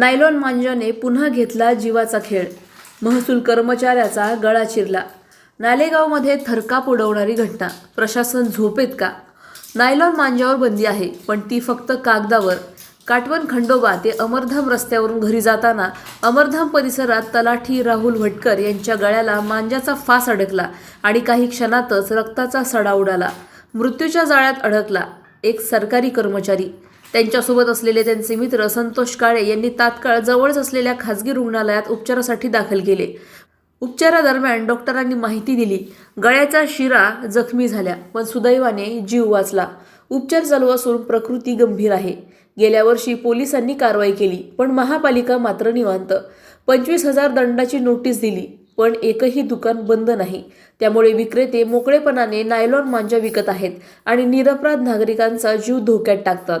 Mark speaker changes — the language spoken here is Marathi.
Speaker 1: नायलॉन मांजाने पुन्हा घेतला जीवाचा खेळ. महसूल कर्मचाऱ्याचा गळा चिरला. नालेगावमध्ये थरकाप उडवणारी घटना. प्रशासन झोपेत का? नायलॉन मांजावर बंदी आहे पण ती फक्त कागदावर. काटवण खंडोबा ते अमरधाम रस्त्यावरून घरी जाताना अमरधाम परिसरात तलाठी राहुल भटकर यांच्या गळ्याला मांजाचा फास अडकला आणि काही क्षणातच रक्ताचा सडा उडाला. मृत्यूच्या जाळ्यात अडकला. एक सरकारी कर्मचारी. त्यांच्यासोबत असलेले त्यांचे मित्र संतोष काळे यांनी तात्काळ जवळच असलेल्या खासगी रुग्णालयात उपचारासाठी दाखल केले. उपचारादरम्यान डॉक्टरांनी माहिती दिली गळ्याचा शिरा जखमी झाल्या पण सुदैवाने जीव वाचला. उपचार चालू असून प्रकृती गंभीर आहे. गेल्या वर्षी पोलिसांनी कारवाई केली पण महापालिका मात्र निवांत. पंचवीस हजार दंडाची नोटीस दिली पण एकही दुकान बंद नाही. त्यामुळे विक्रेते मोकळेपणाने नायलॉन मांजा विकत आहेत आणि निरपराध नागरिकांचा जीव धोक्यात टाकतात.